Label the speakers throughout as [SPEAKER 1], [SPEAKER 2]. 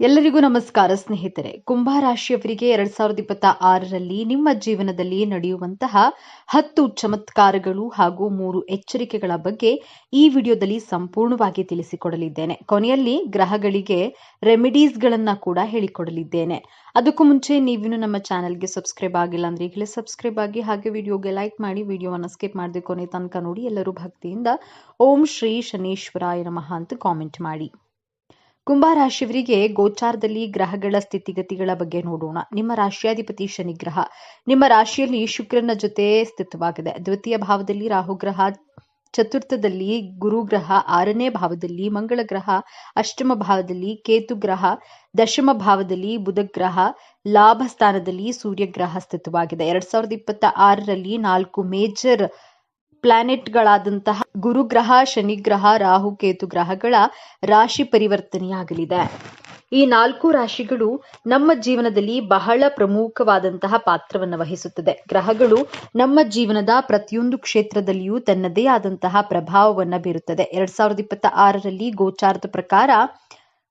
[SPEAKER 1] ಎಲ್ಲರಿಗೂ ನಮಸ್ಕಾರ, ಸ್ನೇಹಿತರೆ. ಕುಂಭ ರಾಶಿಯವರಿಗೆ ಎರಡ್ ಸಾವಿರದ ಇಪ್ಪತ್ತ ಆರರಲ್ಲಿ ನಿಮ್ಮ ಜೀವನದಲ್ಲಿ ನಡೆಯುವಂತಹ ಹತ್ತು ಚಮತ್ಕಾರಗಳು ಹಾಗೂ ಮೂರು ಎಚ್ಚರಿಕೆಗಳ ಬಗ್ಗೆ ಈ ವಿಡಿಯೋದಲ್ಲಿ ಸಂಪೂರ್ಣವಾಗಿ ತಿಳಿಸಿಕೊಡಲಿದ್ದೇನೆ. ಕೊನೆಯಲ್ಲಿ ಗ್ರಹಗಳಿಗೆ ರೆಮಿಡೀಸ್ಗಳನ್ನ ಕೂಡ ಹೇಳಿಕೊಡಲಿದ್ದೇನೆ. ಅದಕ್ಕೂ ಮುಂಚೆ ನೀವಿನ್ನು ನಮ್ಮ ಚಾನೆಲ್ಗೆ ಸಬ್ಸ್ಕ್ರೈಬ್ ಆಗಿಲ್ಲ ಅಂದ್ರೆ ಈಗಲೇ ಸಬ್ಸ್ಕ್ರೈಬ್ ಆಗಿ ಹಾಗೆ ವಿಡಿಯೋಗೆ ಲೈಕ್ ಮಾಡಿ, ವಿಡಿಯೋವನ್ನು ಸ್ಕಿಪ್ ಮಾಡದೆ ಕೊನೆ ತನಕ ನೋಡಿ ಎಲ್ಲರೂ ಭಕ್ತಿಯಿಂದ ಓಂ ಶ್ರೀ ಶನೀಶ್ವರಾಯ ನಮಃ ಅಂತ ಕಾಮೆಂಟ್ ಮಾಡಿ. ಕುಂಭ ರಾಶಿಯವರಿಗೆ ಗೋಚಾರದಲ್ಲಿ ಗ್ರಹಗಳ ಸ್ಥಿತಿಗತಿಗಳ ಬಗ್ಗೆ ನೋಡೋಣ. ನಿಮ್ಮ ರಾಶಿಯಾಧಿಪತಿ ಶನಿ ಗ್ರಹ. ನಿಮ್ಮ ರಾಶಿಯಲ್ಲಿ ಶುಕ್ರನ ಜೊತೆ ಸ್ಥಿತವಾಗಿದೆ. ದ್ವಿತೀಯ ಭಾವದಲ್ಲಿ ರಾಹು ಗ್ರಹ, ಚತುರ್ಥದಲ್ಲಿ ಗುರು ಗ್ರಹ, ಆರನೇ ಭಾವದಲ್ಲಿ ಮಂಗಳ ಗ್ರಹ, ಅಷ್ಟಮ ಭಾವದಲ್ಲಿ ಕೇತು ಗ್ರಹ, ದಶಮ ಭಾವದಲ್ಲಿ ಬುಧ ಗ್ರಹ ಲಾಭ ಸ್ಥಾನದಲ್ಲಿ ಸೂರ್ಯ ಗ್ರಹ ಸ್ಥಿತವಾಗಿದೆ. ಎರಡ್ ಸಾವಿರದ ಇಪ್ಪತ್ತ ಆರರಲ್ಲಿ ನಾಲ್ಕು ಮೇಜರ್ ಪ್ಲಾನೆಟ್ಗಳಾದಂತಹ ಗುರುಗ್ರಹ, ಶನಿಗ್ರಹ ರಾಹುಕೇತು ಗ್ರಹಗಳ ರಾಶಿ ಪರಿವರ್ತನೆಯಾಗಲಿದೆ. ಈ ನಾಲ್ಕು ರಾಶಿಗಳು ನಮ್ಮ ಜೀವನದಲ್ಲಿ ಬಹಳ ಪ್ರಮುಖವಾದಂತಹ ಪಾತ್ರವನ್ನು ವಹಿಸುತ್ತದೆ. ಗ್ರಹಗಳು ನಮ್ಮ ಜೀವನದ ಪ್ರತಿಯೊಂದು ಕ್ಷೇತ್ರದಲ್ಲಿಯೂ ತನ್ನದೇ ಆದಂತಹ ಪ್ರಭಾವವನ್ನು ಬೀರುತ್ತದೆ. ಎರಡ್ ಸಾವಿರದ ಇಪ್ಪತ್ತ ಆರರಲ್ಲಿ ಗೋಚಾರದ ಪ್ರಕಾರ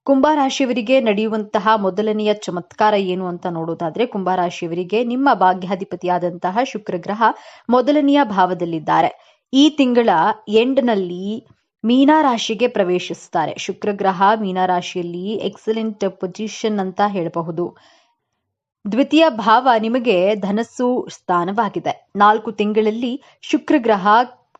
[SPEAKER 1] ಕುಂಭ ರಾಶಿಯವರಿಗೆ ನಡೆಯುವಂತಹ ಮೊದಲನೆಯ ಚಮತ್ಕಾರ ಏನು ಅಂತ ನೋಡೋದಾದ್ರೆ ಕುಂಭ ರಾಶಿಯವರಿಗೆ ನಿಮ್ಮ ಭಾಗ್ಯಾಧಿಪತಿಯಾದಂತಹ ಶುಕ್ರ ಗ್ರಹ ಮೊದಲನೆಯ ಭಾವದಲ್ಲಿದ್ದಾರೆ. ಈ ತಿಂಗಳ ಎಂಡ್ನಲ್ಲಿ ಮೀನಾ ರಾಶಿಗೆ ಪ್ರವೇಶಿಸುತ್ತಾರೆ ಶುಕ್ರ ಗ್ರಹ ಮೀನಾ ರಾಶಿಯಲ್ಲಿ ಎಕ್ಸಲೆಂಟ್ ಪೊಸಿಷನ್ ಅಂತ ಹೇಳಬಹುದು. ದ್ವಿತೀಯ ಭಾವ ನಿಮಗೆ ಧನಸ್ಸು ಸ್ಥಾನವಾಗಿದೆ. ನಾಲ್ಕು ತಿಂಗಳಲ್ಲಿ ಶುಕ್ರ ಗ್ರಹ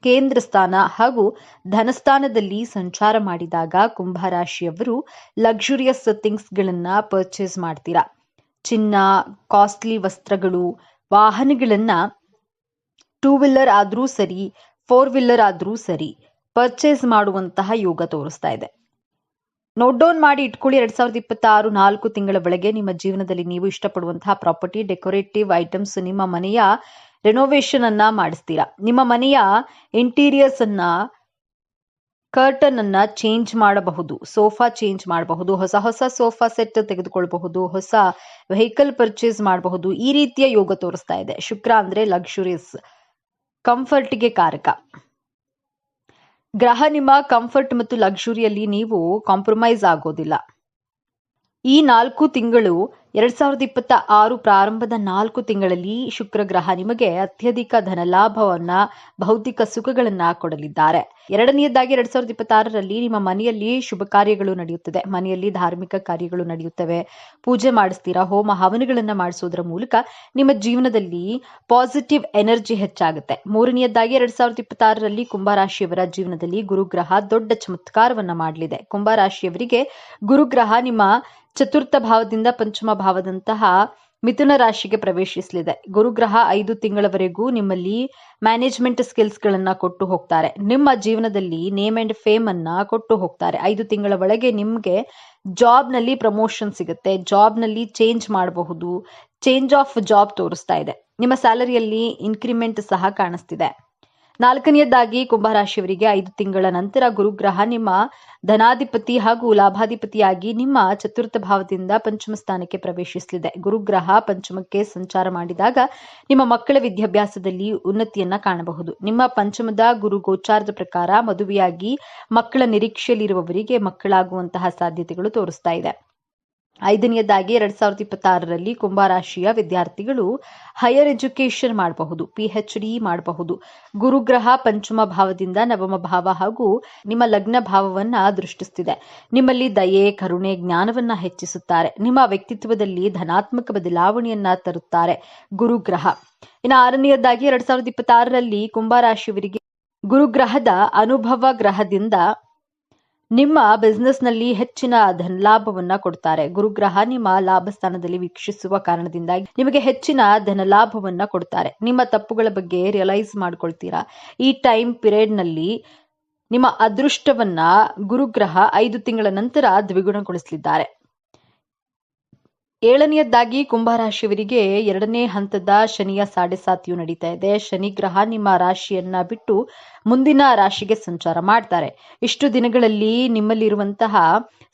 [SPEAKER 1] ಕೇಂದ್ರ ಸ್ಥಾನ ಹಾಗೂ ಧನಸ್ಥಾನದಲ್ಲಿ ಸಂಚಾರ ಮಾಡಿದಾಗ ಕುಂಭರಾಶಿಯವರು ಲಕ್ಸುರಿಯಸ್ ಥಿಂಗ್ಸ್ಗಳನ್ನ ಪರ್ಚೇಸ್ ಮಾಡ್ತೀರಾ. ಚಿನ್ನ ಕಾಸ್ಟ್ಲಿ ವಸ್ತ್ರಗಳು, ವಾಹನಗಳನ್ನ ಟೂ ವೀಲರ್ ಆದರೂ ಸರಿ ಫೋರ್ ವೀಲರ್ ಆದರೂ ಸರಿ ಪರ್ಚೇಸ್ ಮಾಡುವಂತಹ ಯೋಗ ತೋರಿಸ್ತಾ ಇದೆ. ನೋಟ್ ಡೌನ್ ಮಾಡಿ ಇಟ್ಕೊಳ್ಳಿ ಎರಡ್ ಸಾವಿರದ ಇಪ್ಪತ್ತಾರು ನಾಲ್ಕು ತಿಂಗಳ ಒಳಗೆ ನಿಮ್ಮ ಜೀವನದಲ್ಲಿ ನೀವು ಇಷ್ಟಪಡುವಂತಹ ಪ್ರಾಪರ್ಟಿ, ಡೆಕೋರೇಟಿವ್ ಐಟಮ್ಸ್ ನಿಮ್ಮ ಮನೆಯ ರೆನೋವೇಷನ್ ಅನ್ನ ಮಾಡಿಸ್ತೀರಾ? ನಿಮ್ಮ ಮನೆಯ ಇಂಟೀರಿಯರ್ಸ್ ಅನ್ನ ಕರ್ಟನ್ ಅನ್ನ ಚೇಂಜ್ ಮಾಡಬಹುದು ಸೋಫಾ ಚೇಂಜ್ ಮಾಡಬಹುದು, ಹೊಸ ಹೊಸ ಸೋಫಾ ಸೆಟ್ ತೆಗೆದುಕೊಳ್ಳಬಹುದು ಹೊಸ ವೆಹಿಕಲ್ ಪರ್ಚೇಸ್ ಮಾಡಬಹುದು, ಈ ರೀತಿಯ ಯೋಗ ತೋರಿಸ್ತಾ ಇದೆ. ಶುಕ್ರ ಅಂದ್ರೆ ಲಕ್ಸುರಿಯಸ್ ಕಂಫರ್ಟ್ಗೆ ಕಾರಕ. ಗ್ರಹ ನಿಮ್ಮ ಕಂಫರ್ಟ್ ಮತ್ತು ಲಕ್ಸುರಿಯಲ್ಲಿ ನೀವು ಕಾಂಪ್ರಮೈಸ್ ಆಗೋದಿಲ್ಲ. ಈ ನಾಲ್ಕು ತಿಂಗಳು ಎರಡ್ ಸಾವಿರದ ಇಪ್ಪತ್ತ ಆರು ಪ್ರಾರಂಭದ ನಾಲ್ಕು ತಿಂಗಳಲ್ಲಿ ಶುಕ್ರ ಗ್ರಹ ನಿಮಗೆ ಅತ್ಯಧಿಕ ಧನಲಾಭವನ್ನ, ಭೌತಿಕ ಸುಖಗಳನ್ನ ಕೊಡಲಿದ್ದಾರೆ. ಎರಡನೆಯದಾಗಿ ಎರಡ್ ಸಾವಿರದ ಇಪ್ಪತ್ತಾರರಲ್ಲಿ ನಿಮ್ಮ ಮನೆಯಲ್ಲಿ ಶುಭ ಕಾರ್ಯಗಳು ನಡೆಯುತ್ತದೆ. ಮನೆಯಲ್ಲಿ ಧಾರ್ಮಿಕ ಕಾರ್ಯಗಳು ನಡೆಯುತ್ತವೆ. ಪೂಜೆ ಮಾಡಿಸ್ತೀರಾ? ಹೋಮ ಹವನಗಳನ್ನ ಮಾಡಿಸೋದ್ರ ಮೂಲಕ ನಿಮ್ಮ ಜೀವನದಲ್ಲಿ ಪಾಸಿಟಿವ್ ಎನರ್ಜಿ ಹೆಚ್ಚಾಗುತ್ತೆ. ಮೂರನೆಯದಾಗಿ ಎರಡ್ ಸಾವಿರದ ಇಪ್ಪತ್ತಾರರಲ್ಲಿ ಕುಂಭರಾಶಿಯವರ ಜೀವನದಲ್ಲಿ ಗುರುಗ್ರಹ ದೊಡ್ಡ ಚಮತ್ಕಾರವನ್ನ ಮಾಡಲಿದೆ. ಕುಂಭರಾಶಿಯವರಿಗೆ ಗುರುಗ್ರಹ ನಿಮ್ಮ ಚತುರ್ಥ ಭಾವದಿಂದ ಪಂಚಮ ಭಾವದಂತಹ ಮಿಥುನ ರಾಶಿಗೆ ಪ್ರವೇಶಿಸಲಿದೆ. ಗುರುಗ್ರಹ ಐದು ತಿಂಗಳವರೆಗೂ ನಿಮ್ಮಲ್ಲಿ ಮ್ಯಾನೇಜ್ಮೆಂಟ್ ಸ್ಕಿಲ್ಸ್ ಗಳನ್ನ ಕೊಟ್ಟು ಹೋಗ್ತಾರೆ. ನಿಮ್ಮ ಜೀವನದಲ್ಲಿ ನೇಮ್ ಅಂಡ್ ಫೇಮ್ ಅನ್ನ ಕೊಟ್ಟು ಹೋಗ್ತಾರೆ. ಐದು ತಿಂಗಳ ಒಳಗೆ ನಿಮ್ಗೆ ಜಾಬ್ನಲ್ಲಿ ಪ್ರಮೋಷನ್ ಸಿಗುತ್ತೆ. ಜಾಬ್ನಲ್ಲಿ ಚೇಂಜ್ ಮಾಡಬಹುದು. ಚೇಂಜ್ ಆಫ್ ಜಾಬ್ ತೋರಿಸ್ತಾ ಇದೆ. ನಿಮ್ಮ ಸ್ಯಾಲರಿಯಲ್ಲಿ ಇನ್ಕ್ರಿಮೆಂಟ್ ಸಹ ಕಾಣಿಸ್ತಿದೆ. ನಾಲ್ಕನೆಯದಾಗಿ ಕುಂಭರಾಶಿಯವರಿಗೆ ಐದು ತಿಂಗಳ ನಂತರ ಗುರುಗ್ರಹ ನಿಮ್ಮ ಧನಾಧಿಪತಿ ಹಾಗೂ ಲಾಭಾಧಿಪತಿಯಾಗಿ ನಿಮ್ಮ ಚತುರ್ಥ ಭಾವದಿಂದ ಪಂಚಮ ಸ್ಥಾನಕ್ಕೆ ಪ್ರವೇಶಿಸಲಿದೆ. ಗುರುಗ್ರಹ ಪಂಚಮಕ್ಕೆ ಸಂಚಾರ ಮಾಡಿದಾಗ ನಿಮ್ಮ ಮಕ್ಕಳ ವಿದ್ಯಾಭ್ಯಾಸದಲ್ಲಿ ಉನ್ನತಿಯನ್ನ ಕಾಣಬಹುದು. ನಿಮ್ಮ ಪಂಚಮದ ಗುರು ಗೋಚಾರದ ಪ್ರಕಾರ ಮದುವೆಯಾಗಿ ಮಕ್ಕಳ ನಿರೀಕ್ಷೆಯಲ್ಲಿರುವವರಿಗೆ ಮಕ್ಕಳಾಗುವಂತಹ ಸಾಧ್ಯತೆಗಳು ತೋರಿಸ್ತಾ ಇದೆ. ಐದನೆಯದಾಗಿ ಎರಡ್ ಸಾವಿರದ ಇಪ್ಪತ್ತಾರರಲ್ಲಿ ಕುಂಭರಾಶಿಯ ವಿದ್ಯಾರ್ಥಿಗಳು ಹೈಯರ್ ಎಜುಕೇಶನ್ ಮಾಡಬಹುದು ಪಿ ಎಚ್ ಡಿ ಮಾಡಬಹುದು. ಗುರುಗ್ರಹ ಪಂಚಮ ಭಾವದಿಂದ ನವಮ ಭಾವ ಹಾಗೂ ನಿಮ್ಮ ಲಗ್ನ ಭಾವವನ್ನ ದೃಷ್ಟಿಸ್ತಿದೆ. ನಿಮ್ಮಲ್ಲಿ ದಯೆ, ಕರುಣೆ, ಜ್ಞಾನವನ್ನ ಹೆಚ್ಚಿಸುತ್ತಾರೆ. ನಿಮ್ಮ ವ್ಯಕ್ತಿತ್ವದಲ್ಲಿ ಧನಾತ್ಮಕ ಬದಲಾವಣೆಯನ್ನ ತರುತ್ತಾರೆ ಗುರುಗ್ರಹ. ಇನ್ನು ಆರನೆಯದಾಗಿ ಎರಡ್ ಸಾವಿರದ ಇಪ್ಪತ್ತಾರರಲ್ಲಿ ಕುಂಭರಾಶಿಯವರಿಗೆ ಗುರುಗ್ರಹದ ಅನುಭವ ಗ್ರಹದಿಂದ ನಿಮ್ಮ ಬಿಸ್ನೆಸ್ನಲ್ಲಿ ಹೆಚ್ಚಿನ ಧನಲಾಭವನ್ನ ಕೊಡ್ತಾರೆ. ಗುರುಗ್ರಹ ನಿಮ್ಮ ಲಾಭ ಸ್ಥಾನದಲ್ಲಿ ವೀಕ್ಷಿಸುವ ಕಾರಣದಿಂದಾಗಿ ನಿಮಗೆ ಹೆಚ್ಚಿನ ಧನಲಾಭವನ್ನ ಕೊಡ್ತಾರೆ. ನಿಮ್ಮ ತಪ್ಪುಗಳ ಬಗ್ಗೆ ರಿಯಲೈಸ್ ಮಾಡ್ಕೊಳ್ತೀರಾ? ಈ ಟೈಮ್ ಪೀರಿಯಡ್ನಲ್ಲಿ ನಿಮ್ಮ ಅದೃಷ್ಟವನ್ನ ಗುರುಗ್ರಹ ಐದು ತಿಂಗಳ ನಂತರ ದ್ವಿಗುಣಗೊಳಿಸಲಿದ್ದಾರೆ. ಏಳನೆಯದಾಗಿ ಕುಂಭರಾಶಿಯವರಿಗೆ ಎರಡನೇ ಹಂತದ ಶನಿಯ ಸಾಡೆ ಸಾತಿಯು ನಡೀತಾ ಇದೆ. ಶನಿ ಗ್ರಹ ನಿಮ್ಮ ರಾಶಿಯನ್ನ ಬಿಟ್ಟು ಮುಂದಿನ ರಾಶಿಗೆ ಸಂಚಾರ ಮಾಡ್ತಾರೆ. ಇಷ್ಟು ದಿನಗಳಲ್ಲಿ ನಿಮ್ಮಲ್ಲಿರುವಂತಹ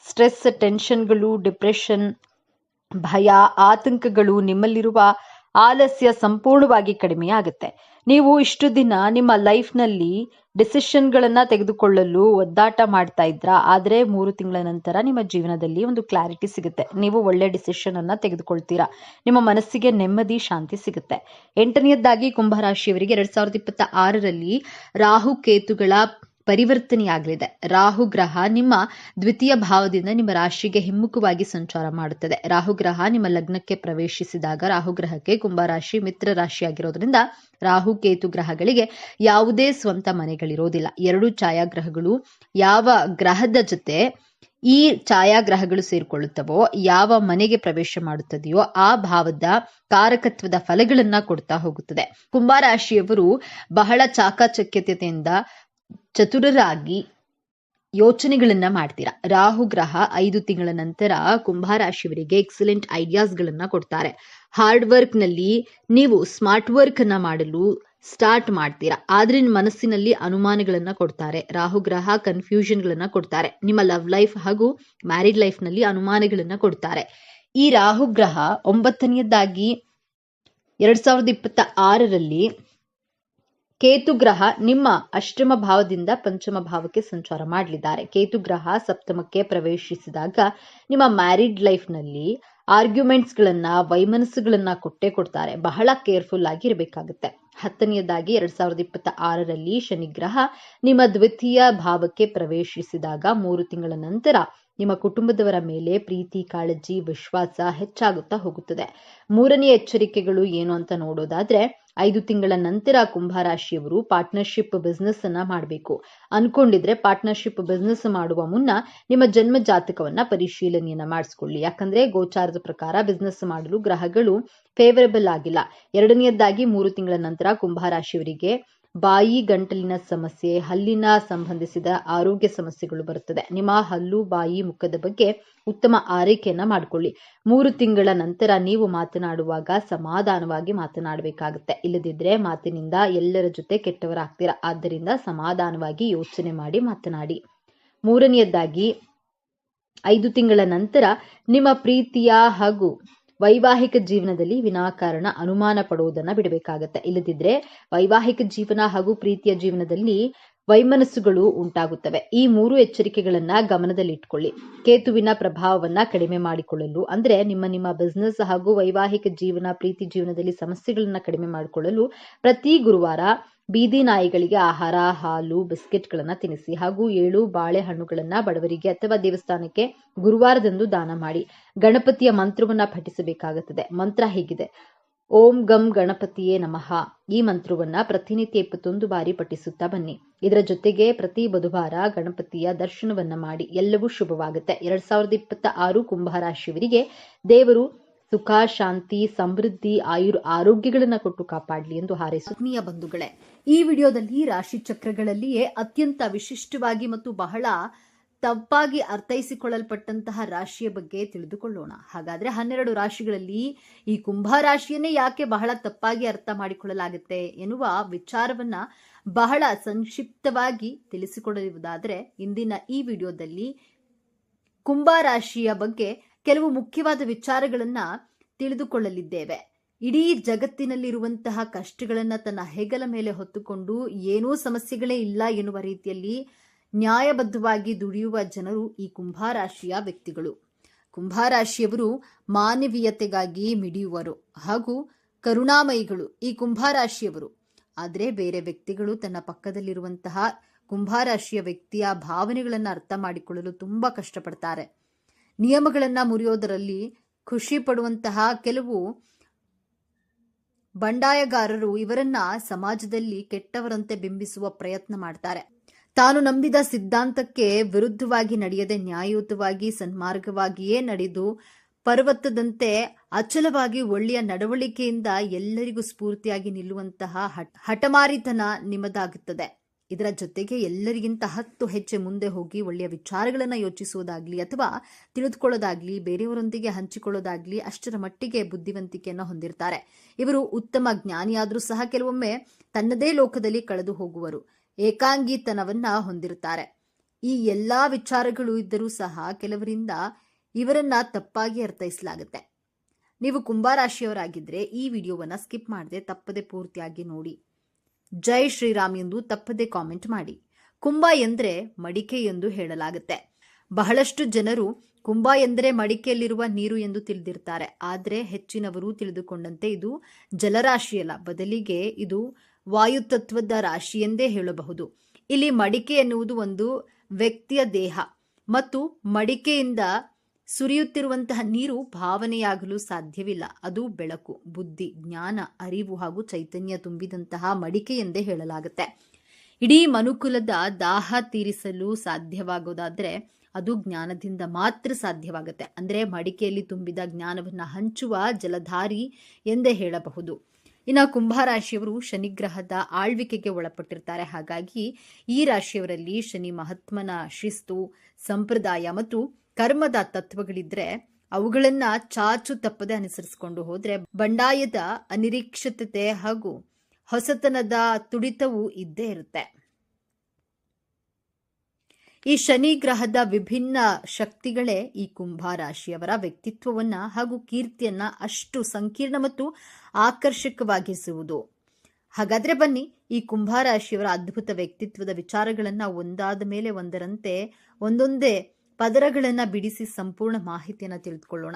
[SPEAKER 1] ಸ್ಟ್ರೆಸ್, ಟೆನ್ಷನ್ಗಳು, ಡಿಪ್ರೆಷನ್, ಭಯ, ಆತಂಕಗಳು ನಿಮ್ಮಲ್ಲಿರುವ ಆಲಸ್ಯ ಸಂಪೂರ್ಣವಾಗಿ ಕಡಿಮೆಯಾಗುತ್ತೆ. ನೀವು ಇಷ್ಟು ದಿನ ನಿಮ್ಮ ಲೈಫ್ನಲ್ಲಿ ಡಿಸಿಷನ್ಗಳನ್ನ ತೆಗೆದುಕೊಳ್ಳಲು ಒದ್ದಾಟ ಮಾಡ್ತಾ ಇದ್ರ, ಆದರೆ ಮೂರು ತಿಂಗಳ ನಂತರ ನಿಮ್ಮ ಜೀವನದಲ್ಲಿ ಒಂದು ಕ್ಲಾರಿಟಿ ಸಿಗುತ್ತೆ. ನೀವು ಒಳ್ಳೆ ಡಿಸಿಷನ್ ಅನ್ನ ತೆಗೆದುಕೊಳ್ತೀರಾ. ನಿಮ್ಮ ಮನಸ್ಸಿಗೆ ನೆಮ್ಮದಿ, ಶಾಂತಿ ಸಿಗುತ್ತೆ. ಎಂಟನೆಯದ್ದಾಗಿ ಕುಂಭರಾಶಿಯವರಿಗೆ ಎರಡ್ ಸಾವಿರದ ಇಪ್ಪತ್ತ ಆರರಲ್ಲಿ ರಾಹು ಕೇತುಗಳ ಪರಿವರ್ತನೆಯಾಗಲಿದೆ. ರಾಹು ಗ್ರಹ ನಿಮ್ಮ ದ್ವಿತೀಯ ಭಾವದಿಂದ ನಿಮ್ಮ ರಾಶಿಗೆ ಹಿಮ್ಮುಖವಾಗಿ ಸಂಚಾರ ಮಾಡುತ್ತದೆ. ರಾಹು ಗ್ರಹ ನಿಮ್ಮ ಲಗ್ನಕ್ಕೆ ಪ್ರವೇಶಿಸಿದಾಗ ರಾಹು ಗ್ರಹಕ್ಕೆ ಕುಂಭರಾಶಿ ಮಿತ್ರ ರಾಶಿಯಾಗಿರೋದ್ರಿಂದ ರಾಹು ಕೇತು ಗ್ರಹಗಳಿಗೆ ಯಾವುದೇ ಸ್ವಂತ ಮನೆಗಳಿರೋದಿಲ್ಲ. ಎರಡು ಛಾಯಾಗ್ರಹಗಳು ಯಾವ ಗ್ರಹದ ಜೊತೆ ಈ ಛಾಯಾಗ್ರಹಗಳು ಸೇರಿಕೊಳ್ಳುತ್ತವೋ, ಯಾವ ಮನೆಗೆ ಪ್ರವೇಶ ಮಾಡುತ್ತದೆಯೋ ಆ ಭಾವದ ಕಾರಕತ್ವದ ಫಲಗಳನ್ನ ಕೊಡ್ತಾ ಹೋಗುತ್ತದೆ. ಕುಂಭರಾಶಿಯವರು ಬಹಳ ಚಾಕಚಕ್ಯತೆಯಿಂದ ಚತುರರಾಗಿ ಯೋಚನೆಗಳನ್ನ ಮಾಡ್ತೀರಾ? ರಾಹು ಗ್ರಹ ಐದು ತಿಂಗಳ ನಂತರ ಕುಂಭರಾಶಿಯವರಿಗೆ ಎಕ್ಸಲೆಂಟ್ ಐಡಿಯಾಸ್ಗಳನ್ನ ಕೊಡ್ತಾರೆ. ಹಾರ್ಡ್ ವರ್ಕ್ನಲ್ಲಿ ನೀವು ಸ್ಮಾರ್ಟ್ ವರ್ಕ್ ಅನ್ನ ಮಾಡಲು ಸ್ಟಾರ್ಟ್ ಮಾಡ್ತೀರಾ? ಆದ್ರೆ ಮನಸ್ಸಿನಲ್ಲಿ ಅನುಮಾನಗಳನ್ನ ಕೊಡ್ತಾರೆ. ರಾಹು ಗ್ರಹ ಕನ್ಫ್ಯೂಷನ್ ಗಳನ್ನ ಕೊಡ್ತಾರೆ. ನಿಮ್ಮ ಲವ್ ಲೈಫ್ ಹಾಗೂ ಮ್ಯಾರಿಡ್ ಲೈಫ್ನಲ್ಲಿ ಅನುಮಾನಗಳನ್ನ ಕೊಡ್ತಾರೆ. ಈ ರಾಹು ಗ್ರಹ ಒಂಬತ್ತನೆಯದಾಗಿ ಎರಡ್ ಸಾವಿರದ ಇಪ್ಪತ್ತ ಆರರಲ್ಲಿ ಕೇತು ಗ್ರಹ ನಿಮ್ಮ ಅಷ್ಟಮ ಭಾವದಿಂದ ಪಂಚಮ ಭಾವಕ್ಕೆ ಸಂಚಾರ ಮಾಡಲಿದ್ದಾರೆ. ಕೇತು ಗ್ರಹ ಸಪ್ತಮಕ್ಕೆ ಪ್ರವೇಶಿಸಿದಾಗ ನಿಮ್ಮ ಮ್ಯಾರಿಡ್ ಲೈಫ್ನಲ್ಲಿ ಆರ್ಗ್ಯುಮೆಂಟ್ಸ್ಗಳನ್ನ, ವೈಮನಸ್ಸುಗಳನ್ನ ಕೊಟ್ಟೆ ಕೊಡ್ತಾರೆ. ಬಹಳ ಕೇರ್ಫುಲ್ ಆಗಿ ಇರಬೇಕಾಗುತ್ತೆ ಹತ್ತನೆಯದಾಗಿ ಎರಡ್ ಸಾವಿರದ ಇಪ್ಪತ್ತ ಆರರಲ್ಲಿ ಶನಿಗ್ರಹ ನಿಮ್ಮ ದ್ವಿತೀಯ ಭಾವಕ್ಕೆ ಪ್ರವೇಶಿಸಿದಾಗ ಮೂರು ತಿಂಗಳ ನಂತರ ನಿಮ್ಮ ಕುಟುಂಬದವರ ಮೇಲೆ ಪ್ರೀತಿ, ಕಾಳಜಿ, ವಿಶ್ವಾಸ ಹೆಚ್ಚಾಗುತ್ತಾ ಹೋಗುತ್ತದೆ. ಮೂರನೇ ಎಚ್ಚರಿಕೆಗಳು ಏನು ಅಂತ ನೋಡೋದಾದ್ರೆ ಐದು ತಿಂಗಳ ನಂತರ ಕುಂಭರಾಶಿಯವರು ಪಾರ್ಟ್ನರ್ಶಿಪ್ ಬಿಸ್ನೆಸ್ ಅನ್ನ ಮಾಡಬೇಕು. ಅನ್ಕೊಂಡಿದ್ರೆ ಪಾರ್ಟ್ನರ್ಶಿಪ್ ಬಿಸ್ನೆಸ್ ಮಾಡುವ ಮುನ್ನ ನಿಮ್ಮ ಜನ್ಮ ಜಾತಕವನ್ನ ಪರಿಶೀಲನೆಯನ್ನ ಮಾಡಿಸ್ಕೊಳ್ಳಿ. ಯಾಕಂದ್ರೆ ಗೋಚಾರದ ಪ್ರಕಾರ ಬಿಸ್ನೆಸ್ ಮಾಡಲು ಗ್ರಹಗಳು ಫೇವರೇಬಲ್ ಆಗಿಲ್ಲ. ಎರಡನೆಯದಾಗಿ ಮೂರು ತಿಂಗಳ ನಂತರ ಕುಂಭರಾಶಿಯವರಿಗೆ ಬಾಯಿ ಗಂಟಲಿನ ಸಮಸ್ಯೆ, ಹಲ್ಲಿನ ಸಂಬಂಧಿಸಿದ ಆರೋಗ್ಯ ಸಮಸ್ಯೆಗಳು ಬರುತ್ತದೆ. ನಿಮ್ಮ ಹಲ್ಲು, ಬಾಯಿ, ಮುಖದ ಬಗ್ಗೆ ಉತ್ತಮ ಆರೈಕೆಯನ್ನ ಮಾಡಿಕೊಳ್ಳಿ. ಮೂರು ತಿಂಗಳ ನಂತರ ನೀವು ಮಾತನಾಡುವಾಗ ಸಮಾಧಾನವಾಗಿ ಮಾತನಾಡಬೇಕಾಗುತ್ತೆ. ಇಲ್ಲದಿದ್ರೆ ಮಾತಿನಿಂದ ಎಲ್ಲರ ಜೊತೆ ಕೆಟ್ಟವರಾಗ್ತೀರಾ? ಆದ್ದರಿಂದ ಸಮಾಧಾನವಾಗಿ ಯೋಚನೆ ಮಾಡಿ ಮಾತನಾಡಿ. ಮೂರನೆಯದಾಗಿ, ಐದು ತಿಂಗಳ ನಂತರ ನಿಮ್ಮ ಪ್ರೀತಿಯ ಹಾಗೂ ವೈವಾಹಿಕ ಜೀವನದಲ್ಲಿ ವಿನಾಕಾರಣ ಅನುಮಾನ ಪಡುವುದನ್ನ ಬಿಡಬೇಕಾಗತ್ತೆ. ಇಲ್ಲದಿದ್ರೆ ವೈವಾಹಿಕ ಜೀವನ ಹಾಗೂ ಪ್ರೀತಿಯ ಜೀವನದಲ್ಲಿ ವೈಮನಸ್ಸುಗಳು ಉಂಟಾಗುತ್ತವೆ. ಈ ಮೂರು ಎಚ್ಚರಿಕೆಗಳನ್ನ ಗಮನದಲ್ಲಿಟ್ಕೊಳ್ಳಿ. ಕೇತುವಿನ ಪ್ರಭಾವವನ್ನ ಕಡಿಮೆ ಮಾಡಿಕೊಳ್ಳಲು, ಅಂದ್ರೆ ನಿಮ್ಮ ನಿಮ್ಮ ಬಿಸ್ನೆಸ್ ಹಾಗೂ ವೈವಾಹಿಕ ಜೀವನ, ಪ್ರೀತಿ ಜೀವನದಲ್ಲಿ ಸಮಸ್ಯೆಗಳನ್ನ ಕಡಿಮೆ ಮಾಡಿಕೊಳ್ಳಲು ಪ್ರತಿ ಗುರುವಾರ ಬೀದಿ ನಾಯಿಗಳಿಗೆ ಆಹಾರ, ಹಾಲು, ಬಿಸ್ಕೆಟ್ಗಳನ್ನ ತಿನ್ನಿಸಿ ಹಾಗೂ ಏಳು ಬಾಳೆಹಣ್ಣುಗಳನ್ನ ಬಡವರಿಗೆ ಅಥವಾ ದೇವಸ್ಥಾನಕ್ಕೆ ಗುರುವಾರದಂದು ದಾನ ಮಾಡಿ. ಗಣಪತಿಯ ಮಂತ್ರವನ್ನ ಪಠಿಸಬೇಕಾಗುತ್ತದೆ. ಮಂತ್ರ ಹೀಗಿದೆ. ಓಂ ಗಂ ಗಣಪತಿಯೇ ನಮಃ. ಈ ಮಂತ್ರವನ್ನ ಪ್ರತಿನಿತ್ಯ ಇಪ್ಪತ್ತೊಂದು ಬಾರಿ ಪಠಿಸುತ್ತಾ ಬನ್ನಿ. ಇದರ ಜೊತೆಗೆ ಪ್ರತಿ ಬುಧವಾರ ಗಣಪತಿಯ ದರ್ಶನವನ್ನ ಮಾಡಿ ಎಲ್ಲವೂ ಶುಭವಾಗುತ್ತೆ. ಎರಡ್ ಸಾವಿರದ ಇಪ್ಪತ್ತ ಆರು ಕುಂಭರಾಶಿಯವರಿಗೆ ದೇವರು ಸುಖ, ಶಾಂತಿ, ಸಮೃದ್ಧಿ ಆಯುರ್ ಆರೋಗ್ಯಗಳನ್ನ ಕೊಟ್ಟು ಕಾಪಾಡಲಿ ಎಂದು ಹಾರೈಸುತ್ತೀಯ ಬಂಧುಗಳೇ, ಈ ವಿಡಿಯೋದಲ್ಲಿ ರಾಶಿ ಚಕ್ರಗಳಲ್ಲಿಯೇ ಅತ್ಯಂತ ವಿಶಿಷ್ಟವಾಗಿ ಮತ್ತು ಬಹಳ ತಪ್ಪಾಗಿ ಅರ್ಥೈಸಿಕೊಳ್ಳಲ್ಪಟ್ಟಂತಹ ರಾಶಿಯ ಬಗ್ಗೆ ತಿಳಿದುಕೊಳ್ಳೋಣ. ಹಾಗಾದ್ರೆ ಹನ್ನೆರಡು ರಾಶಿಗಳಲ್ಲಿ ಈ ಕುಂಭ ರಾಶಿಯನ್ನೇ ಯಾಕೆ ಬಹಳ ತಪ್ಪಾಗಿ ಅರ್ಥ ಮಾಡಿಕೊಳ್ಳಲಾಗುತ್ತೆ ಎನ್ನುವ ವಿಚಾರವನ್ನ ಬಹಳ ಸಂಕ್ಷಿಪ್ತವಾಗಿ ತಿಳಿಸಿಕೊಡುವುದಾದರೆ ಇಂದಿನ ಈ ವಿಡಿಯೋದಲ್ಲಿ ಕುಂಭ ರಾಶಿಯ ಬಗ್ಗೆ ಕೆಲವು ಮುಖ್ಯವಾದ ವಿಚಾರಗಳನ್ನ ತಿಳಿದುಕೊಳ್ಳಲಿದ್ದೇವೆ. ಇಡೀ ಜಗತ್ತಿನಲ್ಲಿರುವಂತಹ ಕಷ್ಟಗಳನ್ನ ತನ್ನ ಹೆಗಲ ಮೇಲೆ ಹೊತ್ತುಕೊಂಡು ಏನೂ ಸಮಸ್ಯೆಗಳೇ ಇಲ್ಲ ಎನ್ನುವ ರೀತಿಯಲ್ಲಿ ನ್ಯಾಯಬದ್ಧವಾಗಿ ದುಡಿಯುವ ಜನರು ಈ ಕುಂಭಾರಾಶಿಯ ವ್ಯಕ್ತಿಗಳು. ಕುಂಭಾರಾಶಿಯವರು ಮಾನವೀಯತೆಗಾಗಿ ಮಿಡಿಯುವರು ಹಾಗೂ ಕರುಣಾಮಯಿಗಳು ಈ ಕುಂಭಾರಾಶಿಯವರು. ಆದರೆ ಬೇರೆ ವ್ಯಕ್ತಿಗಳು ತನ್ನ ಪಕ್ಕದಲ್ಲಿರುವಂತಹ ಕುಂಭಾರಾಶಿಯ ವ್ಯಕ್ತಿಯ ಭಾವನೆಗಳನ್ನು ಅರ್ಥ ಮಾಡಿಕೊಳ್ಳಲು ತುಂಬ ಕಷ್ಟಪಡ್ತಾರೆ. ನಿಯಮಗಳನ್ನು ಮುರಿಯೋದರಲ್ಲಿ ಖುಷಿ ಪಡುವಂತಹ ಕೆಲವು ಬಂಡಾಯಗಾರರು ಇವರನ್ನ ಸಮಾಜದಲ್ಲಿ ಕೆಟ್ಟವರಂತೆ ಬಿಂಬಿಸುವ ಪ್ರಯತ್ನ ಮಾಡ್ತಾರೆ. ತಾನು ನಂಬಿದ ಸಿದ್ಧಾಂತಕ್ಕೆ ವಿರುದ್ಧವಾಗಿ ನಡೆಯದೆ ನ್ಯಾಯಯುತವಾಗಿ ಸನ್ಮಾರ್ಗವಾಗಿಯೇ ನಡೆದು ಪರ್ವತದಂತೆ ಅಚಲವಾಗಿ ಒಳ್ಳೆಯ ನಡವಳಿಕೆಯಿಂದ ಎಲ್ಲರಿಗೂ ಸ್ಫೂರ್ತಿಯಾಗಿ ನಿಲ್ಲುವಂತಹ ಹಠಮಾರಿತನ ನಿಮ್ಮದಾಗುತ್ತದೆ. ಇದರ ಜೊತೆಗೆ ಎಲ್ಲರಿಗಿಂತ ಹತ್ತು ಹೆಜ್ಜೆ ಮುಂದೆ ಹೋಗಿ ಒಳ್ಳೆಯ ವಿಚಾರಗಳನ್ನು ಯೋಚಿಸುವುದಾಗ್ಲಿ ಅಥವಾ ತಿಳಿದುಕೊಳ್ಳೋದಾಗ್ಲಿ, ಬೇರೆಯವರೊಂದಿಗೆ ಹಂಚಿಕೊಳ್ಳೋದಾಗಲಿ ಅಷ್ಟರ ಮಟ್ಟಿಗೆ ಬುದ್ಧಿವಂತಿಕೆಯನ್ನು ಹೊಂದಿರ್ತಾರೆ. ಇವರು ಉತ್ತಮ ಜ್ಞಾನಿಯಾದರೂ ಸಹ ಕೆಲವೊಮ್ಮೆ ತನ್ನದೇ ಲೋಕದಲ್ಲಿ ಕಳೆದು ಹೋಗುವರು, ಏಕಾಂಗಿತನವನ್ನ ಹೊಂದಿರುತ್ತಾರೆ. ಈ ಎಲ್ಲಾ ವಿಚಾರಗಳು ಇದ್ದರೂ ಸಹ ಕೆಲವರಿಂದ ಇವರನ್ನ ತಪ್ಪಾಗಿ ಅರ್ಥೈಸಲಾಗುತ್ತೆ. ನೀವು ಕುಂಭರಾಶಿಯವರಾಗಿದ್ದರೆ ಈ ವಿಡಿಯೋವನ್ನ ಸ್ಕಿಪ್ ಮಾಡದೆ ತಪ್ಪದೆ ಪೂರ್ತಿಯಾಗಿ ನೋಡಿ. ಜೈ ಶ್ರೀರಾಮ್ ಎಂದು ತಪ್ಪದೆ ಕಾಮೆಂಟ್ ಮಾಡಿ. ಕುಂಭ ಎಂದರೆ ಮಡಿಕೆ ಎಂದು ಹೇಳಲಾಗುತ್ತೆ. ಬಹಳಷ್ಟು ಜನರು ಕುಂಭ ಎಂದರೆ ಮಡಿಕೆಯಲ್ಲಿರುವ ನೀರು ಎಂದು ತಿಳಿದಿರ್ತಾರೆ. ಆದರೆ ಹೆಚ್ಚಿನವರು ತಿಳಿದುಕೊಂಡಂತೆ ಇದು ಜಲರಾಶಿಯಲ್ಲ ಬದಲಿಗೆ ಇದು ವಾಯುತತ್ವದ ರಾಶಿ ಎಂದೇ ಹೇಳಬಹುದು. ಇಲ್ಲಿ ಮಡಿಕೆ ಎನ್ನುವುದು ಒಂದು ವ್ಯಕ್ತಿಯ ದೇಹ. ಮತ್ತು ಮಡಿಕೆಯಿಂದ ಸುರಿಯುತ್ತಿರುವಂತಹ ನೀರು ಭಾವನೆಯಾಗಲು ಸಾಧ್ಯವಿಲ್ಲ. ಅದು ಬೆಳಕು, ಬುದ್ಧಿ, ಜ್ಞಾನ, ಅರಿವು ಹಾಗೂ ಚೈತನ್ಯ ತುಂಬಿದಂತಹ ಮಡಿಕೆ ಎಂದೇ ಹೇಳಲಾಗುತ್ತೆ. ಇಡೀ ಮನುಕುಲದ ದಾಹ ತೀರಿಸಲು ಸಾಧ್ಯವಾಗೋದಾದ್ರೆ ಅದು ಜ್ಞಾನದಿಂದ ಮಾತ್ರ ಸಾಧ್ಯವಾಗುತ್ತೆ. ಅಂದ್ರೆ ಮಡಿಕೆಯಲ್ಲಿ ತುಂಬಿದ ಜ್ಞಾನವನ್ನ ಹಂಚುವ ಜಲಧಾರಿ ಎಂದೇ ಹೇಳಬಹುದು. ಇನ್ನು ಕುಂಭರಾಶಿಯವರು ಶನಿಗ್ರಹದ ಆಳ್ವಿಕೆಗೆ ಒಳಪಟ್ಟಿರ್ತಾರೆ. ಹಾಗಾಗಿ ಈ ರಾಶಿಯವರಲ್ಲಿ ಶನಿ ಮಹಾತ್ಮನ ಶಿಸ್ತು, ಸಂಪ್ರದಾಯ ಮತ್ತು ಕರ್ಮದ ತತ್ವಗಳಿದ್ರೆ ಅವುಗಳನ್ನ ಚಾಚು ತಪ್ಪದೆ ಅನುಸರಿಸಿಕೊಂಡು ಹೋದ್ರೆ ಬಂಡಾಯದ ಅನಿರೀಕ್ಷಿತತೆ ಹಾಗೂ ಹೊಸತನದ ತುಡಿತವು ಇದ್ದೇ ಇರುತ್ತೆ. ಈ ಶನಿ ಗ್ರಹದ ವಿಭಿನ್ನ ಶಕ್ತಿಗಳೇ ಈ ಕುಂಭ ರಾಶಿಯವರ ವ್ಯಕ್ತಿತ್ವವನ್ನ ಹಾಗೂ ಕೀರ್ತಿಯನ್ನ ಅಷ್ಟು ಸಂಕೀರ್ಣ ಮತ್ತು ಆಕರ್ಷಕವಾಗಿಸುವುದು. ಹಾಗಾದ್ರೆ ಬನ್ನಿ, ಈ ಕುಂಭ ರಾಶಿಯವರ ಅದ್ಭುತ ವ್ಯಕ್ತಿತ್ವದ ವಿಚಾರಗಳನ್ನ ಒಂದಾದ ಮೇಲೆ ಒಂದರಂತೆ ಒಂದೊಂದೇ ಪದರಗಳನ್ನ ಬಿಡಿಸಿ ಸಂಪೂರ್ಣ ಮಾಹಿತಿಯನ್ನು ತಿಳಿದುಕೊಳ್ಳೋಣ.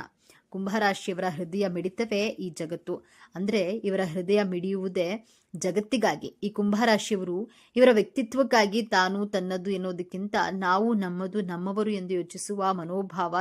[SPEAKER 1] ಕುಂಭರಾಶಿಯವರ ಹೃದಯ ಮಿಡಿತವೇ ಈ ಜಗತ್ತು. ಅಂದರೆ ಇವರ ಹೃದಯ ಮಿಡಿಯುವುದೇ ಜಗತ್ತಿಗಾಗಿ. ಈ ಕುಂಭರಾಶಿಯವರು ಇವರ ವ್ಯಕ್ತಿತ್ವಕ್ಕಾಗಿ ತಾನು ತನ್ನದು ಎನ್ನುವುದಕ್ಕಿಂತ ನಾವು ನಮ್ಮದು ನಮ್ಮವರು ಎಂದು ಯೋಚಿಸುವ ಮನೋಭಾವ